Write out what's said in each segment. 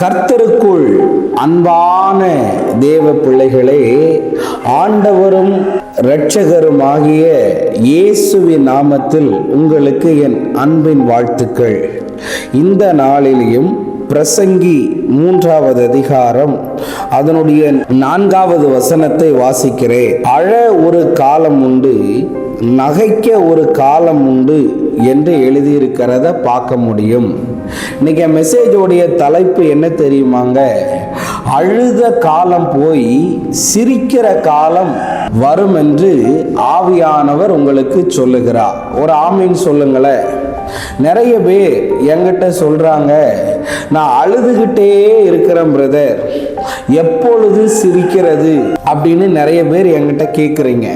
கர்த்தருக்குள் அன்பான தேவ பிள்ளைகளே ஆண்டவரும் இரட்சகருமாகிய இயேசுவின் நாமத்தில் உங்களுக்கு என் அன்பின் வாழ்த்துக்கள். இந்த நாளிலேயும் பிரசங்கி மூன்றாவது அதிகாரம் அதனுடைய நான்காவது வசனத்தை வாசிக்கிறேன். அழ ஒரு காலம் உண்டு நகைக்க ஒரு காலம் உண்டு என்று எழுதியிருக்கிறத பார்க்க முடியும். இன்னைக்கு என் மெசேஜோடைய தலைப்பு என்ன தெரியுமாங்க? அழுத காலம் போய் சிரிக்கிற காலம் வரும் என்று ஆவியானவர் உங்களுக்கு சொல்லுகிறார். ஒரு ஆமீன் சொல்லுங்களேன். நிறைய பேர் என்கிட்ட சொல்கிறாங்க நான் அழுதுகிட்டே இருக்கிறேன் பிரதர் எப்பொழுது சிரிக்கிறது? அப்படின்னு நிறைய பேர் என்கிட்ட கேட்குறீங்க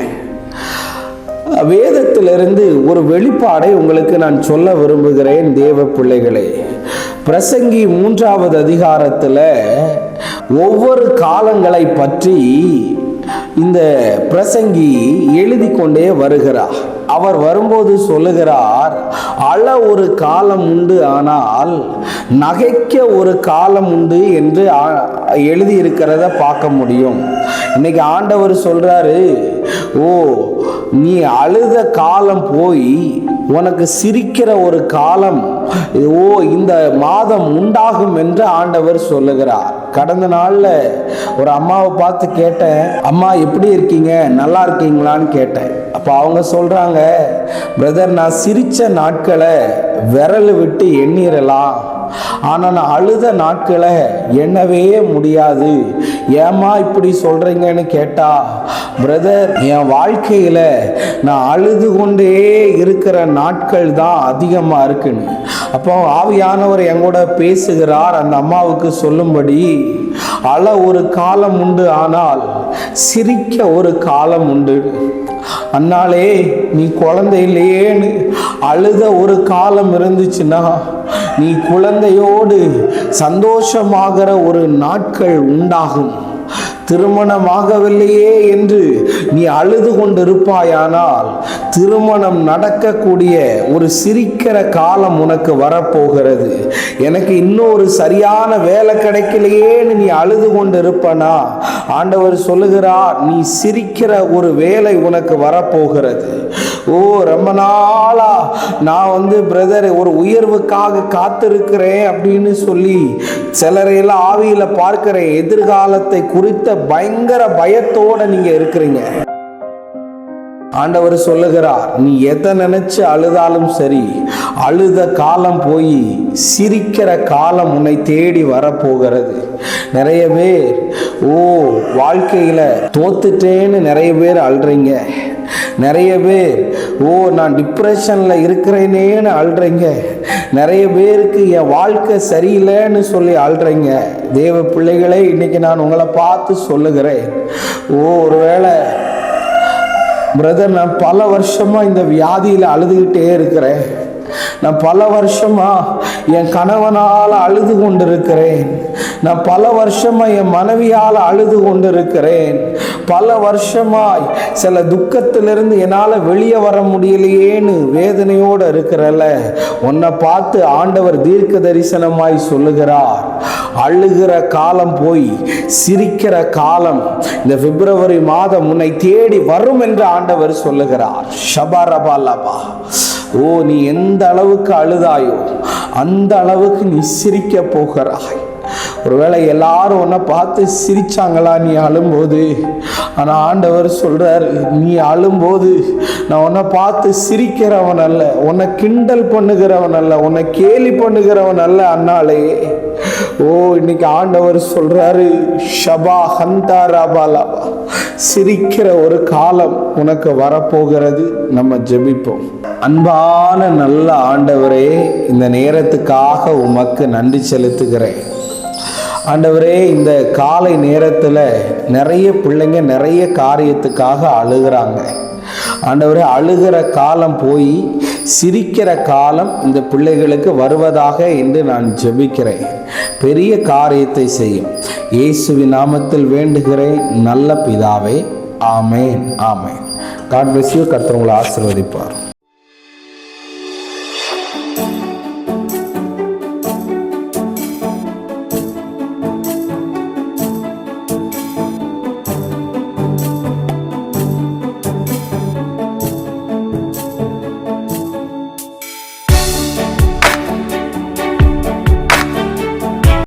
வேதத்திலிருந்து ஒரு வெளிப்பாடை உங்களுக்கு நான் சொல்ல விரும்புகிறேன் தேவ பிள்ளைகளே. பிரசங்கி மூன்றாவது அதிகாரத்தில் ஒவ்வொரு காலங்களை பற்றி இந்த பிரசங்கி எழுதி கொண்டே வருகிறார். அவர் வரும்போது சொல்லுகிறார் அழ ஒரு காலம் உண்டு ஆனால் நகைக்க ஒரு காலம் உண்டு என்று எழுதி இருக்கிறத பார்க்க முடியும். இன்னைக்கு ஆண்டவர் சொல்றாரு ஓ நீ அழுத காலம் போய் உனக்கு சிரிக்கிற ஒரு காலம் ஓ இந்த மாதம் உண்டாகும் என்று ஆண்டவர் சொல்லுகிறார். கடந்த நாளில் ஒரு அம்மாவை பார்த்து கேட்டேன் அம்மா எப்படி இருக்கீங்க? நல்லா இருக்கீங்களான்னு கேட்டேன். அப்போ அவங்க சொல்கிறாங்க பிரதர் நான் சிரித்த நாட்களை விரல் விட்டு எண்ணிரலாம். ஆனால் நான் அழுத நாட்களை எண்ணவே முடியாது. ஏமா இப்படி சொல்கிறீங்கன்னு கேட்டா பிரதர் என் வாழ்க்கையில் நான் அழுது கொண்டே இருக்கிற நாட்கள் தான் அதிகமாக இருக்குன்னு. அப்போ ஆவியானவர் எங்கூட பேசுகிறார் அந்த அம்மாவுக்கு சொல்லும்படி அழ ஒரு காலம் உண்டு ஆனால் சிரிக்க ஒரு காலம் உண்டு. அன்னாலே நீ குழந்தை இல்லையேன்னு அழுத ஒரு காலம் இருந்துச்சுன்னா நீ குழந்தையோடு சந்தோஷமாகிற ஒரு நாட்கள் உண்டாகும். திருமணமாகவில்லையே என்று நீ அழுது கொண்டிருப்பாயானால் திருமணம் நடக்கக்கூடிய ஒரு சிரிக்கிற காலம் உனக்கு வரப்போகிறது. எனக்கு இன்னொரு சரியான வேலை கிடைக்கலையேன்னு நீ அழுது கொண்டு இருப்பனா ஆண்டவர் சொல்லுகிறார் நீ சிரிக்கிற ஒரு வேலை உனக்கு வரப்போகிறது. ஓ ரொம்ப நாளா நான் வந்து பிரதர் ஒரு உயர்வுக்காக காத்திருக்கிறேன் அப்படின்னு சொல்லி சிலரையெல்லாம் ஆவியில் பார்க்கிறேன் எதிர்காலத்தை குறித்த பயங்கர பயத்தோடு நீங்கள் இருக்கிறீங்க. ஆண்டவர் சொல்லுகிறார் நீ எதை நினைச்சு அழுதாலும் சரி அழுத காலம் போய் சிரிக்கிற காலம் உன்னை தேடி வரப்போகிறது. நிறைய பேர் ஓ வாழ்க்கையில தோத்துட்டேன்னு நிறைய பேர் அழுறீங்க. நிறைய பேர் ஓ நான் டிப்ரெஷனில் இருக்கிறேனேன்னு அழுறீங்க. நிறைய பேருக்கு என் வாழ்க்கை சரியில்லைன்னு சொல்லி அழுறீங்க. தேவ பிள்ளைகளே இன்னைக்கு நான் உங்களை பார்த்து சொல்லுகிறேன். ஓ ஒருவேளை பிரதர் நான் பல வருஷமாக இந்த வியாதியில் அழுதுகிட்டே இருக்கிறேன். நான் பல வருஷமா என் கணவனால் அழுது கொண்டிருக்கிறேன். நான் பல வருஷமா என் மனைவியால் அழுது கொண்டிருக்கிறேன். பல வருஷமாய் சில துக்கத்திலிருந்து என்னால் வெளியே வர முடியலையேன்னு வேதனையோடு இருக்கிறல்ல உன்னை பார்த்து ஆண்டவர் தீர்க்க தரிசனமாய் சொல்லுகிறார். அழுகிற காலம் போய் சிரிக்கிற காலம் இந்த பிப்ரவரி மாதம் உன்னை தேடி வரும் என்று ஆண்டவர் சொல்லுகிறார். ஷபாரபாலபா. ஓ நீ எந்த அளவுக்கு அழுதாயோ அந்த அளவுக்கு நீ சிரிக்க போகிறாய். ஒருவேளை எல்லாரும் உன்னை பார்த்து சிரிச்சாங்களா நீ அழும்போது? ஆனால் ஆண்டவர் சொல்றார் நீ அழும்போது நான் உன்னை பார்த்து சிரிக்கிறவன் அல்ல உன்னை கிண்டல் பண்ணுகிறவன் அல்ல உன்னை கேலி பண்ணுகிறவன் அல்ல அண்ணாலே ஓ இன்னைக்கு ஆண்டவர் சொல்றாரு ஷபா ஹந்தா ரபாலாபா சிரிக்கிற ஒரு காலம் உனக்கு வரப்போகிறது நம்ம ஜெபிப்போம். அன்பான நல்ல ஆண்டவரே இந்த நேரத்துக்காக உமக்கு நன்றி செலுத்துகிறேன். ஆண்டவரே இந்த காலை நேரத்தில் நிறைய பிள்ளைங்க நிறைய காரியத்துக்காக அழுகிறாங்க. ஆண்டவரே அழுகிற காலம் போய் சிரிக்கிற காலம் இந்த பிள்ளைகளுக்கு வருவதாக என்று நான் ஜெபிக்கிறேன். பெரிய காரியத்தை செய்யும். இயேசுவின் நாமத்தில் வேண்டுகிறேன். நல்ல பிதாவே ஆமேன் ஆமேன். காட் பிளஸ் யூ கர்த்தர் உங்களை